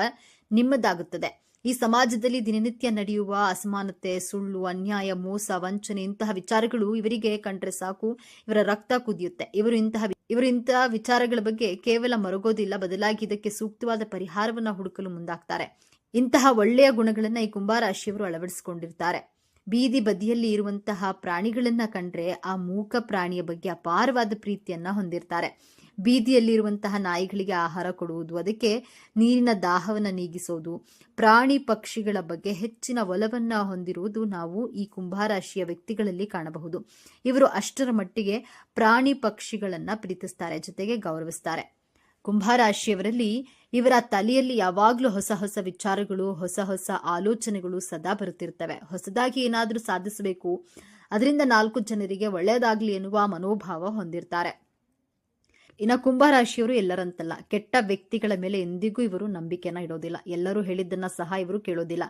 [SPEAKER 1] ನಿಮ್ಮದಾಗುತ್ತದೆ. ಈ ಸಮಾಜದಲ್ಲಿ ದಿನನಿತ್ಯ ನಡೆಯುವ ಅಸಮಾನತೆ, ಸುಳ್ಳು, ಅನ್ಯಾಯ, ಮೋಸ, ವಂಚನೆ ಇಂತಹ ವಿಚಾರಗಳು ಇವರಿಗೆ ಕಂಡ್ರೆ ಸಾಕು. ಇವರ ರಕ್ತ ಕುದಿಯುತ್ತೆ. ಇವರು ಇಂತಹ ಇವರು ಇಂತಹ ವಿಚಾರಗಳ ಬಗ್ಗೆ ಕೇವಲ ಮರಗೋದಿಲ್ಲ. ಬದಲಾಗಿ ಇದಕ್ಕೆ ಸೂಕ್ತವಾದ ಪರಿಹಾರವನ್ನ ಹುಡುಕಲು ಮುಂದಾಗ್ತಾರೆ. ಇಂತಹ ಒಳ್ಳೆಯ ಗುಣಗಳನ್ನ ಈ ಕುಂಭಾರಾಶಿಯವರು ಅಳವಡಿಸಿಕೊಂಡಿರ್ತಾರೆ. ಬೀದಿ ಬದಿಯಲ್ಲಿ ಇರುವಂತಹ ಪ್ರಾಣಿಗಳನ್ನ ಕಂಡ್ರೆ ಆ ಮೂಕ ಪ್ರಾಣಿಯ ಬಗ್ಗೆ ಅಪಾರವಾದ ಪ್ರೀತಿಯನ್ನ ಹೊಂದಿರ್ತಾರೆ. ಬೀದಿಯಲ್ಲಿರುವಂತಹ ನಾಯಿಗಳಿಗೆ ಆಹಾರ ಕೊಡುವುದು, ಅದಕ್ಕೆ ನೀರಿನ ದಾಹವನ್ನು ನೀಗಿಸೋದು, ಪ್ರಾಣಿ ಪಕ್ಷಿಗಳ ಬಗ್ಗೆ ಹೆಚ್ಚಿನ ಒಲವನ್ನ ಹೊಂದಿರುವುದು ನಾವು ಈ ಕುಂಭಾರಾಶಿಯ ವ್ಯಕ್ತಿಗಳಲ್ಲಿ ಕಾಣಬಹುದು. ಇವರು ಅಷ್ಟರ ಮಟ್ಟಿಗೆ ಪ್ರಾಣಿ ಪಕ್ಷಿಗಳನ್ನು ಪ್ರೀತಿಸ್ತಾರೆ, ಜೊತೆಗೆ ಗೌರವಿಸ್ತಾರೆ. ಕುಂಭರಾಶಿಯವರಲ್ಲಿ ಇವರ ತಲೆಯಲ್ಲಿ ಯಾವಾಗಲೂ ಹೊಸ ಹೊಸ ವಿಚಾರಗಳು, ಹೊಸ ಹೊಸ ಆಲೋಚನೆಗಳು ಸದಾ ಬರುತ್ತಿರ್ತವೆ ಹೊಸದಾಗಿ ಏನಾದರೂ ಸಾಧಿಸಬೇಕು, ಅದರಿಂದ ನಾಲ್ಕು ಜನರಿಗೆ ಒಳ್ಳೆಯದಾಗಲಿ ಎನ್ನುವ ಮನೋಭಾವ ಹೊಂದಿರ್ತಾರೆ. ಇನ್ನು ಕುಂಭರಾಶಿಯವರು ಎಲ್ಲರಂತಲ್ಲ, ಕೆಟ್ಟ ವ್ಯಕ್ತಿಗಳ ಮೇಲೆ ಎಂದಿಗೂ ಇವರು ನಂಬಿಕೆನ ಇಡೋದಿಲ್ಲ. ಎಲ್ಲರೂ ಹೇಳಿದ್ದನ್ನ ಸಹ ಇವರು ಕೇಳೋದಿಲ್ಲ.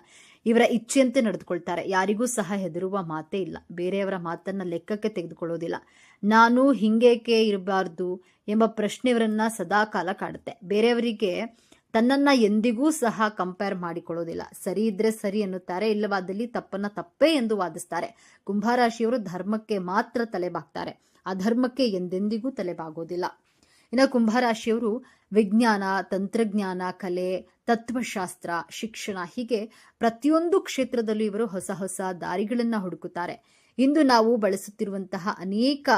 [SPEAKER 1] ಇವರ ಇಚ್ಛೆಯಂತೆ ನಡೆದುಕೊಳ್ತಾರೆ. ಯಾರಿಗೂ ಸಹ ಹೆದರುವ ಮಾತೇ ಇಲ್ಲ. ಬೇರೆಯವರ ಮಾತನ್ನ ಲೆಕ್ಕಕ್ಕೆ ತೆಗೆದುಕೊಳ್ಳೋದಿಲ್ಲ. ನಾನು ಹಿಂಗೇಕೆ ಇರಬಾರ್ದು ಎಂಬ ಪ್ರಶ್ನೆ ಇವರನ್ನ ಸದಾ ಕಾಲ ಕಾಡುತ್ತೆ. ಬೇರೆಯವರಿಗೆ ತನ್ನನ್ನ ಎಂದಿಗೂ ಸಹ ಕಂಪೇರ್ ಮಾಡಿಕೊಳ್ಳೋದಿಲ್ಲ. ಸರಿ ಇದ್ರೆ ಸರಿ ಎನ್ನುತ್ತಾರೆ ಇಲ್ಲವಾದಲ್ಲಿ ತಪ್ಪನ್ನ ತಪ್ಪೇ ಎಂದು ವಾದಿಸ್ತಾರೆ. ಕುಂಭರಾಶಿಯವರು ಧರ್ಮಕ್ಕೆ ಮಾತ್ರ ತಲೆಬಾಗ್ತಾರೆ. ಅಧರ್ಮಕ್ಕೆ ಎಂದೆಂದಿಗೂ ತಲೆಬಾಗೋದಿಲ್ಲ. ಇನ್ನು ಕುಂಭರಾಶಿಯವರು ವಿಜ್ಞಾನ, ತಂತ್ರಜ್ಞಾನ, ಕಲೆ, ತತ್ವಶಾಸ್ತ್ರ, ಶಿಕ್ಷಣ ಹೀಗೆ ಪ್ರತಿಯೊಂದು ಕ್ಷೇತ್ರದಲ್ಲೂ ಇವರು ಹೊಸ ಹೊಸ ದಾರಿಗಳನ್ನು ಹುಡುಕುತ್ತಾರೆ. ಇಂದು ನಾವು ಬಳಸುತ್ತಿರುವಂತಹ ಅನೇಕ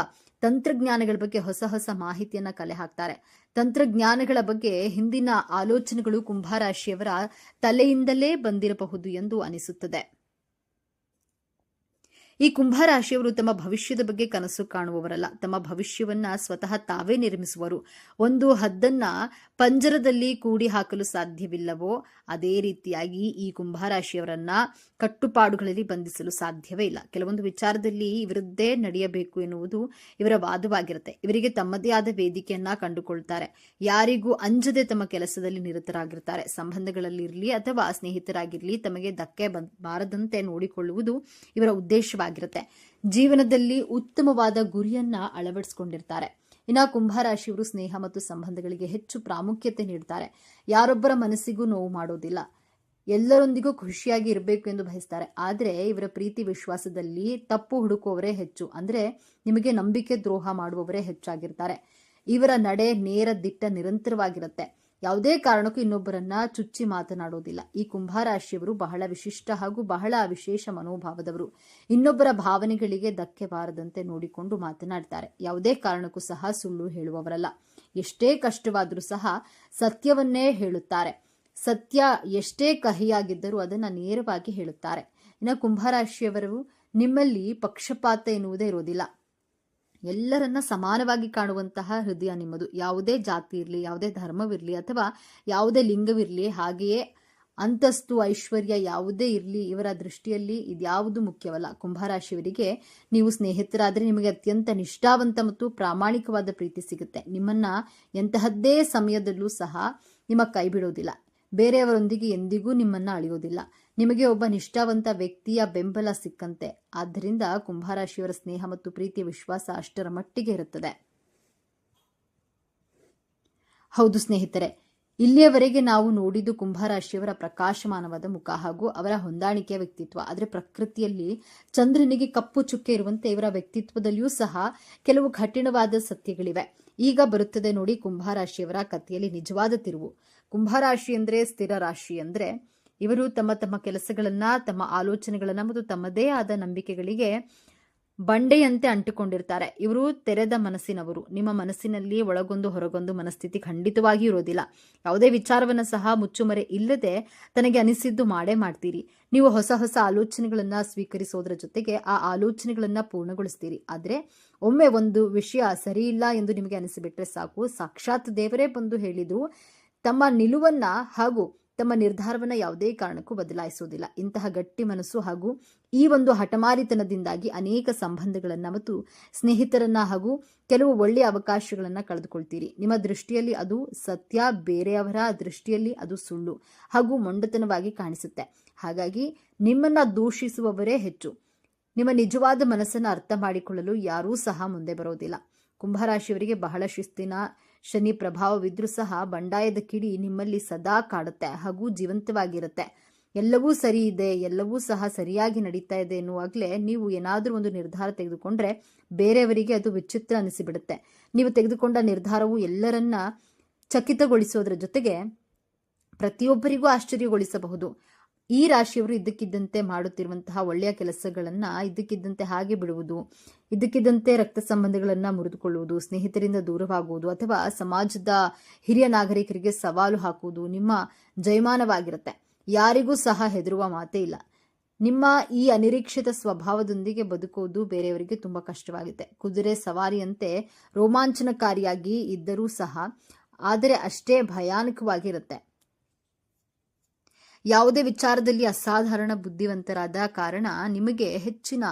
[SPEAKER 1] ತಂತ್ರಜ್ಞಾನಗಳ ಬಗ್ಗೆ ಹೊಸ ಹೊಸ ಮಾಹಿತಿಯನ್ನ ಕಲೆ ಹಾಕ್ತಾರೆ. ತಂತ್ರಜ್ಞಾನಗಳ ಬಗ್ಗೆ ಹಿಂದಿನ ಆಲೋಚನೆಗಳು ಕುಂಭರಾಶಿಯವರ ತಲೆಯಿಂದಲೇ ಬಂದಿರಬಹುದು ಎಂದು ಅನಿಸುತ್ತದೆ. ಈ ಕುಂಭರಾಶಿಯವರು ತಮ್ಮ ಭವಿಷ್ಯದ ಬಗ್ಗೆ ಕನಸು ಕಾಣುವವರಲ್ಲ. ತಮ್ಮ ಭವಿಷ್ಯವನ್ನ ಸ್ವತಃ ತಾವೇ ನಿರ್ಮಿಸುವರು. ಒಂದು ಹದ್ದನ್ನ ಪಂಜರದಲ್ಲಿ ಕೂಡಿ ಹಾಕಲು ಸಾಧ್ಯವಿಲ್ಲವೋ, ಅದೇ ರೀತಿಯಾಗಿ ಈ ಕುಂಭರಾಶಿಯವರನ್ನ ಕಟ್ಟುಪಾಡುಗಳಲ್ಲಿ ಬಂಧಿಸಲು ಸಾಧ್ಯವೇ ಇಲ್ಲ. ಕೆಲವೊಂದು ವಿಚಾರದಲ್ಲಿ ಇವರದ್ದೇ ನಡೆಯಬೇಕು ಎನ್ನುವುದು ಇವರ ವಾದವಾಗಿರುತ್ತೆ. ಇವರಿಗೆ ತಮ್ಮದೇ ಆದ ವೇದಿಕೆಯನ್ನ ಕಂಡುಕೊಳ್ತಾರೆ. ಯಾರಿಗೂ ಅಂಜದೆ ತಮ್ಮ ಕೆಲಸದಲ್ಲಿ ನಿರತರಾಗಿರ್ತಾರೆ. ಸಂಬಂಧಗಳಲ್ಲಿರಲಿ ಅಥವಾ ಸ್ನೇಹಿತರಾಗಿರಲಿ ತಮಗೆ ಧಕ್ಕೆ ಬಾರದಂತೆ ನೋಡಿಕೊಳ್ಳುವುದು ಇವರ ಉದ್ದೇಶವಾಗಿರುತ್ತೆ ಜೀವನದಲ್ಲಿ ಉತ್ತಮವಾದ ಗುರಿಯನ್ನ ಅಳವಡಿಸಿಕೊಂಡಿರ್ತಾರೆ. ಇನ್ನು ಕುಂಭರಾಶಿಯವರು ಸ್ನೇಹ ಮತ್ತು ಸಂಬಂಧಗಳಿಗೆ ಹೆಚ್ಚು ಪ್ರಾಮುಖ್ಯತೆ ನೀಡ್ತಾರೆ. ಯಾರೊಬ್ಬರ ಮನಸ್ಸಿಗೂ ನೋವು ಮಾಡೋದಿಲ್ಲ. ಎಲ್ಲರೊಂದಿಗೂ ಖುಷಿಯಾಗಿ ಇರಬೇಕು ಎಂದು ಬಯಸ್ತಾರೆ. ಆದರೆ ಇವರ ಪ್ರೀತಿ ವಿಶ್ವಾಸದಲ್ಲಿ ತಪ್ಪು ಹುಡುಕುವವರೇ ಹೆಚ್ಚು. ಅಂದರೆ ನಿಮಗೆ ನಂಬಿಕೆ ದ್ರೋಹ ಮಾಡುವವರೇ ಹೆಚ್ಚಾಗಿರ್ತಾರೆ. ಇವರ ನಡೆ ನೇರ ದಿಟ್ಟ ನಿರಂತರವಾಗಿರುತ್ತೆ. ಯಾವುದೇ ಕಾರಣಕ್ಕೂ ಇನ್ನೊಬ್ಬರನ್ನ ಚುಚ್ಚಿ ಮಾತನಾಡೋದಿಲ್ಲ. ಈ ಕುಂಭರಾಶಿಯವರು ಬಹಳ ವಿಶಿಷ್ಟ ಹಾಗೂ ಬಹಳ ವಿಶೇಷ ಮನೋಭಾವದವರು. ಇನ್ನೊಬ್ಬರ ಭಾವನೆಗಳಿಗೆ ಧಕ್ಕೆ ಬಾರದಂತೆ ನೋಡಿಕೊಂಡು ಮಾತನಾಡ್ತಾರೆ. ಯಾವುದೇ ಕಾರಣಕ್ಕೂ ಸಹ ಸುಳ್ಳು ಹೇಳುವವರಲ್ಲ. ಎಷ್ಟೇ ಕಷ್ಟವಾದರೂ ಸಹ ಸತ್ಯವನ್ನೇ ಹೇಳುತ್ತಾರೆ. ಸತ್ಯ ಎಷ್ಟೇ ಕಹಿಯಾಗಿದ್ದರೂ ಅದನ್ನು ನೇರವಾಗಿ ಹೇಳುತ್ತಾರೆ. ಇನ್ನು ಕುಂಭರಾಶಿಯವರು ನಿಮ್ಮಲ್ಲಿ ಪಕ್ಷಪಾತ ಎನ್ನುವುದೇ ಇರೋದಿಲ್ಲ. ಎಲ್ಲರನ್ನ ಸಮಾನವಾಗಿ ಕಾಣುವಂತಹ ಹೃದಯ ನಿಮ್ಮದು. ಯಾವುದೇ ಜಾತಿ ಇರಲಿ, ಯಾವುದೇ ಧರ್ಮವಿರಲಿ ಅಥವಾ ಯಾವುದೇ ಲಿಂಗವಿರಲಿ, ಹಾಗೆಯೇ ಅಂತಸ್ತು, ಐಶ್ವರ್ಯ ಯಾವುದೇ ಇರಲಿ, ಇವರ ದೃಷ್ಟಿಯಲ್ಲಿ ಇದ್ಯಾವುದು ಮುಖ್ಯವಲ್ಲ. ಕುಂಭರಾಶಿಯವರಿಗೆ ನೀವು ಸ್ನೇಹಿತರಾದರೆ ನಿಮಗೆ ಅತ್ಯಂತ ನಿಷ್ಠಾವಂತ ಮತ್ತು ಪ್ರಾಮಾಣಿಕವಾದ ಪ್ರೀತಿ ಸಿಗುತ್ತೆ. ನಿಮ್ಮನ್ನ ಎಂತಹದ್ದೇ ಸಮಯದಲ್ಲೂ ಸಹ ನಿಮ್ಮ ಕೈ ಬಿಡೋದಿಲ್ಲ. ಬೇರೆಯವರೊಂದಿಗೆ ಎಂದಿಗೂ ನಿಮ್ಮನ್ನ ಅಳೆಯೋದಿಲ್ಲ. ನಿಮಗೆ ಒಬ್ಬ ನಿಷ್ಠಾವಂತ ವ್ಯಕ್ತಿಯ ಬೆಂಬಲ ಸಿಕ್ಕಂತೆ. ಆದ್ದರಿಂದ ಕುಂಭರಾಶಿಯವರ ಸ್ನೇಹ ಮತ್ತು ಪ್ರೀತಿ ವಿಶ್ವಾಸ ಅಷ್ಟರ ಮಟ್ಟಿಗೆ ಇರುತ್ತದೆ. ಹೌದು ಸ್ನೇಹಿತರೆ, ಇಲ್ಲಿಯವರೆಗೆ ನಾವು ನೋಡಿದ್ದು ಕುಂಭರಾಶಿಯವರ ಪ್ರಕಾಶಮಾನವಾದ ಮುಖ ಹಾಗೂ ಅವರ ಹೊಂದಾಣಿಕೆಯ ವ್ಯಕ್ತಿತ್ವ. ಆದರೆ ಪ್ರಕೃತಿಯಲ್ಲಿ ಚಂದ್ರನಿಗೆ ಕಪ್ಪು ಚುಕ್ಕೆ ಇರುವಂತೆ ಇವರ ವ್ಯಕ್ತಿತ್ವದಲ್ಲಿಯೂ ಸಹ ಕೆಲವು ಕಠಿಣವಾದ ಸತ್ಯಗಳಿವೆ. ಈಗ ಬರುತ್ತದೆ ನೋಡಿ ಕುಂಭರಾಶಿಯವರ ಕಥೆಯಲ್ಲಿ ನಿಜವಾದ ತಿರುವು. ಕುಂಭರಾಶಿ ಅಂದ್ರೆ ಸ್ಥಿರ ರಾಶಿ ಅಂದ್ರೆ ಇವರು ತಮ್ಮ ತಮ್ಮ ಕೆಲಸಗಳನ್ನ, ತಮ್ಮ ಆಲೋಚನೆಗಳನ್ನ ಮತ್ತು ತಮ್ಮದೇ ಆದ ನಂಬಿಕೆಗಳಿಗೆ ಬಂಡೆಯಂತೆ ಅಂಟಿಕೊಂಡಿರ್ತಾರೆ. ಇವರು ತೆರೆದ ಮನಸ್ಸಿನವರು. ನಿಮ್ಮ ಮನಸ್ಸಿನಲ್ಲಿ ಒಳಗೊಂದು ಹೊರಗೊಂದು ಮನಸ್ಥಿತಿ ಖಂಡಿತವಾಗಿ ಇರೋದಿಲ್ಲ. ಯಾವುದೇ ವಿಚಾರವನ್ನ ಸಹ ಮುಚ್ಚುಮರೆ ಇಲ್ಲದೆ ತನಗೆ ಅನಿಸಿದ್ದು ಮಾಡೇ ಮಾಡ್ತೀರಿ. ನೀವು ಹೊಸ ಹೊಸ ಆಲೋಚನೆಗಳನ್ನ ಸ್ವೀಕರಿಸೋದ್ರ ಜೊತೆಗೆ ಆ ಆಲೋಚನೆಗಳನ್ನ ಪೂರ್ಣಗೊಳಿಸ್ತೀರಿ. ಆದ್ರೆ ಒಮ್ಮೆ ಒಂದು ವಿಷಯ ಸರಿ ಇಲ್ಲ ಎಂದು ನಿಮಗೆ ಅನಿಸಿಬಿಟ್ರೆ ಸಾಕು. ಸಾಕ್ಷಾತ್ ದೇವರೇ ಬಂದು ಹೇಳಿದ್ರು, ತಮ್ಮ ನಿಲುವನ್ನ ಹಾಗೂ ತಮ್ಮ ನಿರ್ಧಾರವನ್ನು ಯಾವುದೇ ಕಾರಣಕ್ಕೂ ಬದಲಾಯಿಸುವುದಿಲ್ಲ. ಇಂತಹ ಗಟ್ಟಿ ಮನಸ್ಸು ಹಾಗೂ ಈ ಒಂದು ಹಠಮಾರಿತನದಿಂದಾಗಿ ಅನೇಕ ಸಂಬಂಧಗಳನ್ನು ಮತ್ತು ಸ್ನೇಹಿತರನ್ನ ಹಾಗೂ ಕೆಲವು ಒಳ್ಳೆಯ ಅವಕಾಶಗಳನ್ನ ಕಳೆದುಕೊಳ್ತೀರಿ. ನಿಮ್ಮ ದೃಷ್ಟಿಯಲ್ಲಿ ಅದು ಸತ್ಯ, ಬೇರೆಯವರ ದೃಷ್ಟಿಯಲ್ಲಿ ಅದು ಸುಳ್ಳು ಹಾಗೂ ಮೊಂಡತನವಾಗಿ ಕಾಣಿಸುತ್ತೆ. ಹಾಗಾಗಿ ನಿಮ್ಮನ್ನ ದೂಷಿಸುವವರೇ ಹೆಚ್ಚು. ನಿಮ್ಮ ನಿಜವಾದ ಮನಸ್ಸನ್ನು ಅರ್ಥ ಮಾಡಿಕೊಳ್ಳಲು ಯಾರೂ ಸಹ ಮುಂದೆ ಬರೋದಿಲ್ಲ. ಕುಂಭರಾಶಿಯವರಿಗೆ ಬಹಳ ಶಿಸ್ತಿನ ಶನಿ ಪ್ರಭಾವವಿದ್ರೂ ಸಹ ಬಂಡಾಯದ ಕಿಡಿ ನಿಮ್ಮಲ್ಲಿ ಸದಾ ಕಾಡುತ್ತೆ, ಹಾಗೂ ಜೀವಂತವಾಗಿರುತ್ತೆ. ಎಲ್ಲವೂ ಸರಿ ಇದೆ, ಎಲ್ಲವೂ ಸಹ ಸರಿಯಾಗಿ ನಡೀತಾ ಇದೆ ಎನ್ನುವಾಗಲೇ ನೀವು ಏನಾದರೂ ಒಂದು ನಿರ್ಧಾರ ತೆಗೆದುಕೊಂಡ್ರೆ ಬೇರೆಯವರಿಗೆ ಅದು ವಿಚಿತ್ರ ಅನಿಸಿಬಿಡುತ್ತೆ. ನೀವು ತೆಗೆದುಕೊಂಡ ನಿರ್ಧಾರವು ಎಲ್ಲರನ್ನ ಚಕಿತಗೊಳಿಸೋದ್ರ ಜೊತೆಗೆ ಪ್ರತಿಯೊಬ್ಬರಿಗೂ ಆಶ್ಚರ್ಯಗೊಳಿಸಬಹುದು. ಈ ರಾಶಿಯವರು ಇದ್ದಕ್ಕಿದ್ದಂತೆ ಮಾಡುತ್ತಿರುವಂತಹ ಒಳ್ಳೆಯ ಕೆಲಸಗಳನ್ನು ಇದ್ದಕ್ಕಿದ್ದಂತೆ ಹಾಗೆ ಬಿಡುವುದು, ಇದ್ದಕ್ಕಿದ್ದಂತೆ ರಕ್ತ ಸಂಬಂಧಗಳನ್ನು ಮುರಿದುಕೊಳ್ಳುವುದು, ಸ್ನೇಹಿತರಿಂದ ದೂರವಾಗುವುದು ಅಥವಾ ಸಮಾಜದ ಹಿರಿಯ ನಾಗರಿಕರಿಗೆ ಸವಾಲು ಹಾಕುವುದು ನಿಮ್ಮ ಜಯಮಾನವಾಗಿರುತ್ತೆ. ಯಾರಿಗೂ ಸಹ ಹೆದರುವ ಮಾತೇ ಇಲ್ಲ. ನಿಮ್ಮ ಈ ಅನಿರೀಕ್ಷಿತ ಸ್ವಭಾವದೊಂದಿಗೆ ಬದುಕುವುದು ಬೇರೆಯವರಿಗೆ ತುಂಬಾ ಕಷ್ಟವಾಗುತ್ತೆ. ಕುದುರೆ ಸವಾರಿಯಂತೆ ರೋಮಾಂಚನಕಾರಿಯಾಗಿ ಇದ್ದರೂ ಸಹ, ಆದರೆ ಅಷ್ಟೇ ಭಯಾನಕವಾಗಿರುತ್ತೆ. ಯಾವುದೇ ವಿಚಾರದಲ್ಲಿ ಅಸಾಧಾರಣ ಬುದ್ಧಿವಂತರಾದ ಕಾರಣ ನಿಮಗೆ ಹೆಚ್ಚಿನ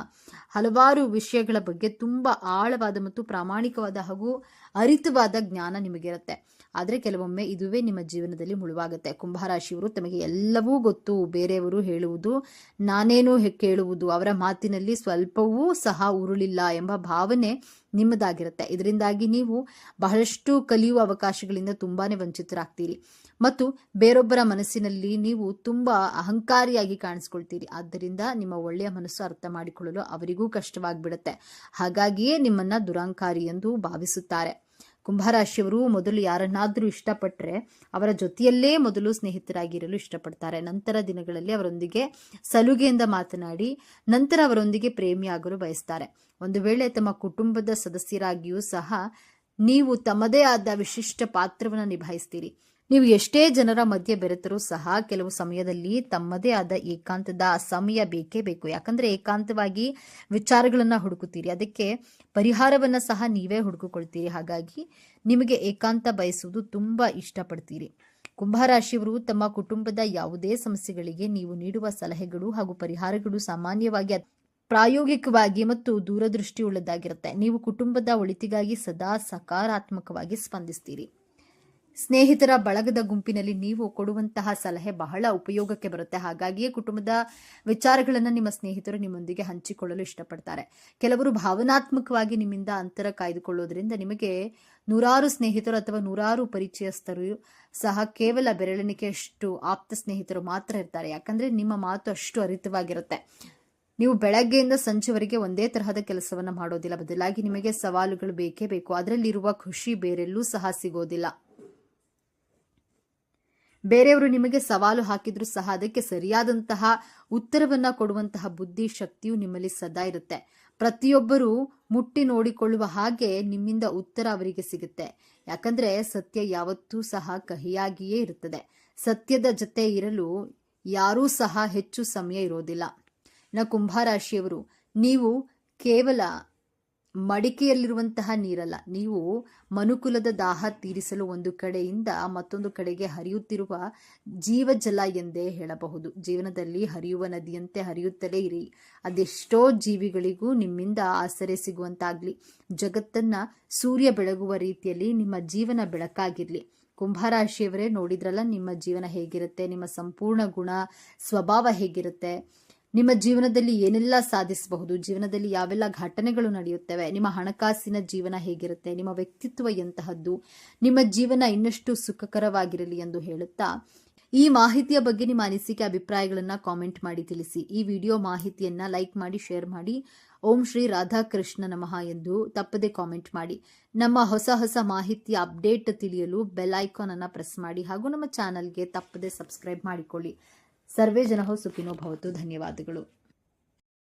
[SPEAKER 1] ಹಲವಾರು ವಿಷಯಗಳ ಬಗ್ಗೆ ತುಂಬಾ ಆಳವಾದ ಮತ್ತು ಪ್ರಾಮಾಣಿಕವಾದ ಹಾಗೂ ಅರಿತವಾದ ಜ್ಞಾನ ನಿಮಗಿರುತ್ತೆ. ಆದರೆ ಕೆಲವೊಮ್ಮೆ ಇದುವೇ ನಿಮ್ಮ ಜೀವನದಲ್ಲಿ ಮುಳುವಾಗುತ್ತೆ. ಕುಂಭರಾಶಿಯವರು ತಮಗೆ ಎಲ್ಲವೂ ಗೊತ್ತು, ಬೇರೆಯವರು ಹೇಳುವುದು, ನಾನೇನು ಕೇಳುವುದು, ಅವರ ಮಾತಿನಲ್ಲಿ ಸ್ವಲ್ಪವೂ ಸಹ ಉರುಳಿಲ್ಲ ಎಂಬ ಭಾವನೆ ನಿಮ್ಮದಾಗಿರುತ್ತೆ. ಇದರಿಂದಾಗಿ ನೀವು ಬಹಳಷ್ಟು ಕಲಿಯುವ ಅವಕಾಶಗಳಿಂದ ತುಂಬಾನೇ ವಂಚಿತರಾಗ್ತೀರಿ. ಮತ್ತು ಬೇರೊಬ್ಬರ ಮನಸ್ಸಿನಲ್ಲಿ ನೀವು ತುಂಬಾ ಅಹಂಕಾರಿಯಾಗಿ ಕಾಣಿಸ್ಕೊಳ್ತೀರಿ. ಆದ್ದರಿಂದ ನಿಮ್ಮ ಒಳ್ಳೆಯ ಮನಸ್ಸು ಅರ್ಥ ಮಾಡಿಕೊಳ್ಳಲು ಅವರಿಗೂ ಕಷ್ಟವಾಗಿಬಿಡುತ್ತೆ. ಹಾಗಾಗಿಯೇ ನಿಮ್ಮನ್ನ ದುರಾಂಕಾರಿ ಎಂದು ಭಾವಿಸುತ್ತಾರೆ. ಕುಂಭರಾಶಿಯವರು ಮೊದಲು ಯಾರನ್ನಾದರೂ ಇಷ್ಟಪಟ್ಟರೆ ಅವರ ಜೊತೆಯಲ್ಲೇ ಮೊದಲು ಸ್ನೇಹಿತರಾಗಿರಲು ಇಷ್ಟಪಡ್ತಾರೆ. ನಂತರ ದಿನಗಳಲ್ಲಿ ಅವರೊಂದಿಗೆ ಸಲುಗೆಯಿಂದ ಮಾತನಾಡಿ ನಂತರ ಅವರೊಂದಿಗೆ ಪ್ರೇಮಿಯಾಗಲು ಬಯಸ್ತಾರೆ. ಒಂದು ವೇಳೆ ತಮ್ಮ ಕುಟುಂಬದ ಸದಸ್ಯರಾಗಿಯೂ ಸಹ ನೀವು ತಮ್ಮದೇ ಆದ ವಿಶಿಷ್ಟ ಪಾತ್ರವನ್ನು ನಿಭಾಯಿಸ್ತೀರಿ. ನೀವು ಎಷ್ಟೇ ಜನರ ಮಧ್ಯೆ ಬೆರೆತರೂ ಸಹ ಕೆಲವು ಸಮಯದಲ್ಲಿ ತಮ್ಮದೇ ಆದ ಏಕಾಂತದ ಸಮಯ ಬೇಕೇ ಬೇಕು. ಯಾಕಂದ್ರೆ ಏಕಾಂತವಾಗಿ ವಿಚಾರಗಳನ್ನ ಹುಡುಕುತ್ತೀರಿ. ಅದಕ್ಕೆ ಪರಿಹಾರವನ್ನ ಸಹ ನೀವೇ ಹುಡುಕಿಕೊಳ್ತೀರಿ. ಹಾಗಾಗಿ ನಿಮಗೆ ಏಕಾಂತ ಬಯಸುವುದು ತುಂಬಾ ಇಷ್ಟಪಡ್ತೀರಿ. ಕುಂಭರಾಶಿಯವರು ತಮ್ಮ ಕುಟುಂಬದ ಯಾವುದೇ ಸಮಸ್ಯೆಗಳಿಗೆ ನೀವು ನೀಡುವ ಸಲಹೆಗಳು ಹಾಗೂ ಪರಿಹಾರಗಳು ಸಾಮಾನ್ಯವಾಗಿ ಪ್ರಾಯೋಗಿಕವಾಗಿ ಮತ್ತು ದೂರದೃಷ್ಟಿಯುಳ್ಳದಾಗಿರುತ್ತೆ ನೀವು ಕುಟುಂಬದ ಒಳಿತಿಗಾಗಿ ಸದಾ ಸಕಾರಾತ್ಮಕವಾಗಿ ಸ್ಪಂದಿಸ್ತೀರಿ. ಸ್ನೇಹಿತರ ಬಳಗದ ಗುಂಪಿನಲ್ಲಿ ನೀವು ಕೊಡುವಂತಹ ಸಲಹೆ ಬಹಳ ಉಪಯೋಗಕ್ಕೆ ಬರುತ್ತೆ. ಹಾಗಾಗಿಯೇ ಕುಟುಂಬದ ವಿಚಾರಗಳನ್ನು ನಿಮ್ಮ ಸ್ನೇಹಿತರು ನಿಮ್ಮೊಂದಿಗೆ ಹಂಚಿಕೊಳ್ಳಲು ಇಷ್ಟಪಡ್ತಾರೆ. ಕೆಲವರು ಭಾವನಾತ್ಮಕವಾಗಿ ನಿಮ್ಮಿಂದ ಅಂತರ ಕಾಯ್ದುಕೊಳ್ಳೋದ್ರಿಂದ ನಿಮಗೆ ನೂರಾರು ಸ್ನೇಹಿತರು ಅಥವಾ ನೂರಾರು ಪರಿಚಯಸ್ಥರು ಸಹ ಕೇವಲ ಬೆರಳೆಣಿಕೆಯಷ್ಟು ಆಪ್ತ ಸ್ನೇಹಿತರು ಮಾತ್ರ ಇರ್ತಾರೆ. ಯಾಕಂದ್ರೆ ನಿಮ್ಮ ಮಾತು ಅಷ್ಟು ಅರಿತವಾಗಿರುತ್ತೆ. ನೀವು ಬೆಳಗ್ಗೆಯಿಂದ ಸಂಜೆವರೆಗೆ ಒಂದೇ ತರಹದ ಕೆಲಸವನ್ನ ಮಾಡೋದಿಲ್ಲ. ಬದಲಾಗಿ ನಿಮಗೆ ಸವಾಲುಗಳು ಬೇಕೇ ಬೇಕು. ಅದರಲ್ಲಿರುವ ಖುಷಿ ಬೇರೆಲ್ಲೂ ಸಹ ಸಿಗೋದಿಲ್ಲ. ಬೇರೆಯವರು ನಿಮಗೆ ಸವಾಲು ಹಾಕಿದ್ರು ಸಹ ಅದಕ್ಕೆ ಸರಿಯಾದಂತಹ ಉತ್ತರವನ್ನ ಕೊಡುವಂತಹ ಬುದ್ಧಿ ಶಕ್ತಿಯು ನಿಮ್ಮಲ್ಲಿ ಸದಾ ಇರುತ್ತೆ. ಪ್ರತಿಯೊಬ್ಬರು ಮುಟ್ಟಿ ನೋಡಿಕೊಳ್ಳುವ ಹಾಗೆ ನಿಮ್ಮಿಂದ ಉತ್ತರ ಅವರಿಗೆ ಸಿಗುತ್ತೆ. ಯಾಕಂದ್ರೆ ಸತ್ಯ ಯಾವತ್ತೂ ಸಹ ಕಹಿಯಾಗಿಯೇ ಇರುತ್ತದೆ. ಸತ್ಯದ ಜೊತೆ ಇರಲು ಯಾರೂ ಸಹ ಹೆಚ್ಚು ಸಮಯ ಇರೋದಿಲ್ಲ. ನ ಕುಂಭರಾಶಿಯವರು ನೀವು ಕೇವಲ ಮಡಿಕೆಯಲ್ಲಿರುವಂತಹ ನೀರಲ್ಲ. ನೀವು ಮನುಕುಲದ ದಾಹ ತೀರಿಸಲು ಒಂದು ಕಡೆಯಿಂದ ಮತ್ತೊಂದು ಕಡೆಗೆ ಹರಿಯುತ್ತಿರುವ ಜೀವಜಲ ಎಂದೇ ಹೇಳಬಹುದು. ಜೀವನದಲ್ಲಿ ಹರಿಯುವ ನದಿಯಂತೆ ಹರಿಯುತ್ತಲೇ ಇರಿ. ಅದೆಷ್ಟೋ ಜೀವಿಗಳಿಗೂ ನಿಮ್ಮಿಂದ ಆಸರೆ ಸಿಗುವಂತಾಗ್ಲಿ. ಜಗತ್ತನ್ನ ಸೂರ್ಯ ಬೆಳಗುವ ರೀತಿಯಲ್ಲಿ ನಿಮ್ಮ ಜೀವನ ಬೆಳಕಾಗಿರ್ಲಿ. ಕುಂಭರಾಶಿಯವರೇ ನೋಡಿದ್ರಲ್ಲ, ನಿಮ್ಮ ಜೀವನ ಹೇಗಿರುತ್ತೆ? ನಿಮ್ಮ ಸಂಪೂರ್ಣ ಗುಣ, ಸ್ವಭಾವ ಹೇಗಿರುತ್ತೆ? ನಿಮ್ಮ ಜೀವನದಲ್ಲಿ ಏನೆಲ್ಲ ಸಾಧಿಸಬಹುದು? ಜೀವನದಲ್ಲಿ ಯಾವೆಲ್ಲ ಘಟನೆಗಳು ನಡೆಯುತ್ತವೆ? ನಿಮ್ಮ ಹಣಕಾಸಿನ ಜೀವನ ಹೇಗಿರುತ್ತೆ? ನಿಮ್ಮ ವ್ಯಕ್ತಿತ್ವ ಎಂತಹದ್ದು? ನಿಮ್ಮ ಜೀವನ ಇನ್ನಷ್ಟು ಸುಖಕರವಾಗಿರಲಿ ಎಂದು ಹೇಳುತ್ತಾ? ಈ ಮಾಹಿತಿಯ ಬಗ್ಗೆ ನಿಮ್ಮ ಅನಿಸಿಕೆ, ಅಭಿಪ್ರಾಯಗಳನ್ನು ಕಾಮೆಂಟ್ ಮಾಡಿ ತಿಳಿಸಿ. ಈ ವಿಡಿಯೋ ಮಾಹಿತಿಯನ್ನ ಲೈಕ್ ಮಾಡಿ ಶೇರ್ ಮಾಡಿ. ಓಂ ಶ್ರೀ ರಾಧಾಕೃಷ್ಣ ನಮಃ ಎಂದು ತಪ್ಪದೆ ಕಾಮೆಂಟ್ ಮಾಡಿ. ನಮ್ಮ ಹೊಸ ಹೊಸ ಮಾಹಿತಿಯ ಅಪ್ಡೇಟ್ ತಿಳಿಯಲು ಬೆಲ್ ಐಕಾನ್ ಅನ್ನು ಪ್ರೆಸ್ ಮಾಡಿ ಹಾಗೂ ನಮ್ಮ ಚಾನಲ್ಗೆ ತಪ್ಪದೆ ಸಬ್ಸ್ಕ್ರೈಬ್ ಮಾಡಿಕೊಳ್ಳಿ. ಸರ್ವೇ ಜನಃ ಸುಖಿನೋ ಭವತು. ಧನ್ಯವಾದಗಳು.